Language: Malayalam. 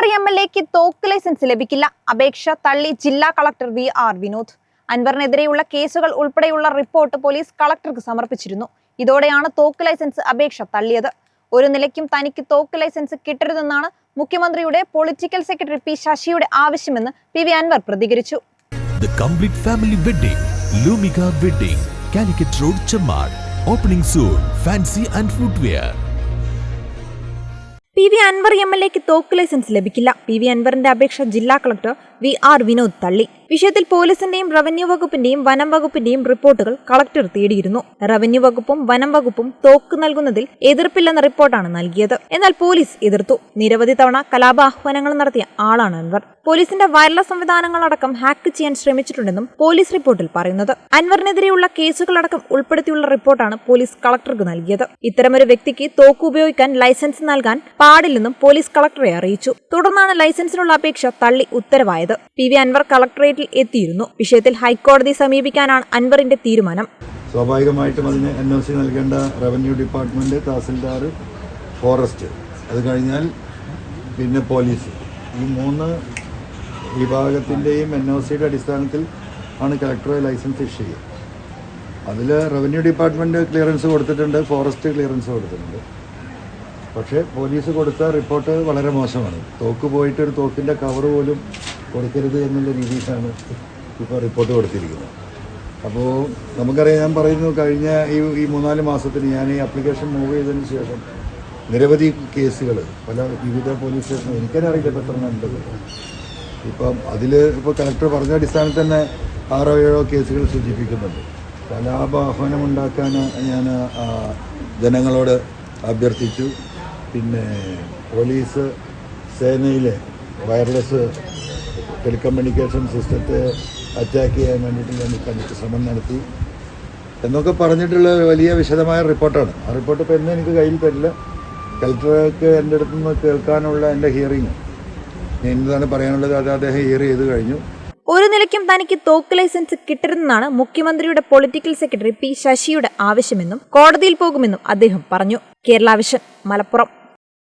അൻവർ എം എൽ എക്ക് തോക്ക് ലൈസൻസ് ലഭിക്കില്ല. അപേക്ഷ തള്ളി ജില്ലാ കളക്ടർ വി ആർ വിനോദ്. അൻവറിനെതിരെയുള്ള കേസുകൾ ഉൾപ്പെടെയുള്ള റിപ്പോർട്ട് പോലീസ് കളക്ടർക്ക് സമർപ്പിച്ചിരുന്നു. ഇതോടെയാണ് തോക്ക് ലൈസൻസ് അപേക്ഷ തള്ളിയത്. ഒരു നിലയ്ക്കും തനിക്ക് തോക്ക് ലൈസൻസ് കിട്ടരുതെന്നാണ് മുഖ്യമന്ത്രിയുടെ പൊളിറ്റിക്കൽ സെക്രട്ടറി പി ശശിയുടെ ആവശ്യമെന്ന് പി വി അൻവർ പ്രതികരിച്ചു. Opening complete fancy and Lumika P V Anvar M L എക്ക് തോക്ക് ലൈസൻസ് ലഭിക്കില്ല. പി വി അൻവറിന്റെ അപേക്ഷ ജില്ലാ കളക്ടർ വി ആർ വിനോദ് തള്ളി. വിഷയത്തിൽ പോലീസിന്റെയും റവന്യൂ വകുപ്പിന്റെയും വനം വകുപ്പിന്റെയും റിപ്പോർട്ടുകൾ കളക്ടർ തേടിയിരുന്നു. റവന്യൂ വകുപ്പും വനം വകുപ്പും തോക്ക് നൽകുന്നതിൽ എതിർപ്പില്ലെന്ന റിപ്പോർട്ടാണ് നൽകിയത്. എന്നാൽ പോലീസ് എതിർത്തു. നിരവധി തവണ കലാപാഹ്വാനങ്ങൾ നടത്തിയ ആളാണ് അൻവർ. പോലീസിന്റെ വയർലെസ് സംവിധാനങ്ങളടക്കം ഹാക്ക് ചെയ്യാൻ ശ്രമിച്ചിട്ടുണ്ടെന്നും പോലീസ് റിപ്പോർട്ടിൽ പറയുന്നത്. അൻവറിനെതിരെയുള്ള കേസുകളടക്കം ഉൾപ്പെടുത്തിയുള്ള റിപ്പോർട്ടാണ് പോലീസ് കളക്ടർക്ക് നൽകിയത്. ഇത്തരമൊരു വ്യക്തിക്ക് തോക്ക് ഉപയോഗിക്കാൻ ലൈസൻസ് നൽകാൻ പാടില്ലെന്നും പോലീസ് കളക്ടറെ അറിയിച്ചു. തുടർന്നാണ് ലൈസൻസിനുള്ള അപേക്ഷ തള്ളി ഉത്തരവായത്. പി വി അൻവർ കളക്ടറേറ്റിൽ എത്തിയിരുന്നു. വിഷയത്തിൽ ഹൈക്കോടതി സമീപിക്കാനാണ് അൻവറിന്റെ തീരുമാനം. സ്വാഭാവികമായിട്ടും അതിന് എൻ ഒ സി നൽകേണ്ട റവന്യൂ ഡിപ്പാർട്ട്മെന്റ് തഹസിൽദാർ ഫോറസ്റ്റ്. അത് കഴിഞ്ഞാൽ പിന്നെ പോലീസ്. ഈ മൂന്ന് വിഭാഗത്തിന്റെയും എൻ ഒ സിയുടെ അടിസ്ഥാനത്തിൽ ആണ് കളക്ടറെ ലൈസൻസ് ഇഷ്യൂ ചെയ്യുക. അതിൽ റവന്യൂ ഡിപ്പാർട്ട്മെന്റ് ക്ലിയറൻസ് കൊടുത്തിട്ടുണ്ട് ഫോറസ്റ്റ് ക്ലിയറൻസ് കൊടുത്തിട്ടുണ്ട്. പക്ഷേ പോലീസ് കൊടുത്ത റിപ്പോർട്ട് വളരെ മോശമാണ്. തോക്ക് പോയിട്ട് ഒരു തോക്കിന്റെ കവർ പോലും കൊടുക്കരുത് എന്നുള്ള രീതിയിലാണ് ഇപ്പോൾ റിപ്പോർട്ട് കൊടുത്തിരിക്കുന്നത്. അപ്പോൾ നമുക്കറിയാം ഞാൻ പറയുന്നു കഴിഞ്ഞ ഈ ഈ മൂന്നാൽ മാസത്തിന് ഞാൻ ഈ ആപ്ലിക്കേഷൻ മൂവ് ചെയ്തതിന് ശേഷം നിരവധി കേസുകൾ പല വിവിധ പോലീസ് സ്റ്റേഷൻ എനിക്കന്നെ അറിയില്ല എത്ര ഉണ്ടത് ഇപ്പം അതിൽ ഇപ്പോൾ കലക്ടർ പറഞ്ഞ അടിസ്ഥാനത്തിൽ തന്നെ ആറോ ഏഴോ കേസുകൾ സൂചിപ്പിക്കുന്നുണ്ട്. കലാപാഹ്വാനം ഉണ്ടാക്കാൻ ഞാൻ ജനങ്ങളോട് അഭ്യർത്ഥിച്ചു. പിന്നെ പോലീസ് സേനയിലെ വയർലെസ് ടെലികമ്മ്യൂണിക്കേഷൻ സിസ്റ്റത്തെ അറ്റാക്ക് ചെയ്യാൻ വേണ്ടിയിട്ട് ഞാൻ കണ്ടിട്ട് ശ്രമം നടത്തി. എന്നൊക്കെ പറഞ്ഞിട്ടുള്ള വലിയ വിശദമായ റിപ്പോർട്ടാണ്. ആ റിപ്പോർട്ട് ഇപ്പോൾ എന്നും എനിക്ക് കയ്യിൽ തരില്ല. കലക്ടർക്ക് എന്റെ അടുത്ത് നിന്ന് കേൾക്കാനുള്ള എന്റെ ഹിയറിങ് ഞാൻ എന്താണ് പറയാനുള്ളത്. അത് അദ്ദേഹം ഹിയർ ചെയ്ത് കഴിഞ്ഞു. ഒരു നിലയ്ക്കും തനിക്ക് തോക്ക് ലൈസൻസ് കിട്ടരുതെന്നാണ് മുഖ്യമന്ത്രിയുടെ പൊളിറ്റിക്കൽ സെക്രട്ടറി പി ശശിയുടെ ആവശ്യമെന്നും കോടതിയിൽ പോകുമെന്നും അദ്ദേഹം പറഞ്ഞു. കേരള വിഷൻ മലപ്പുറം.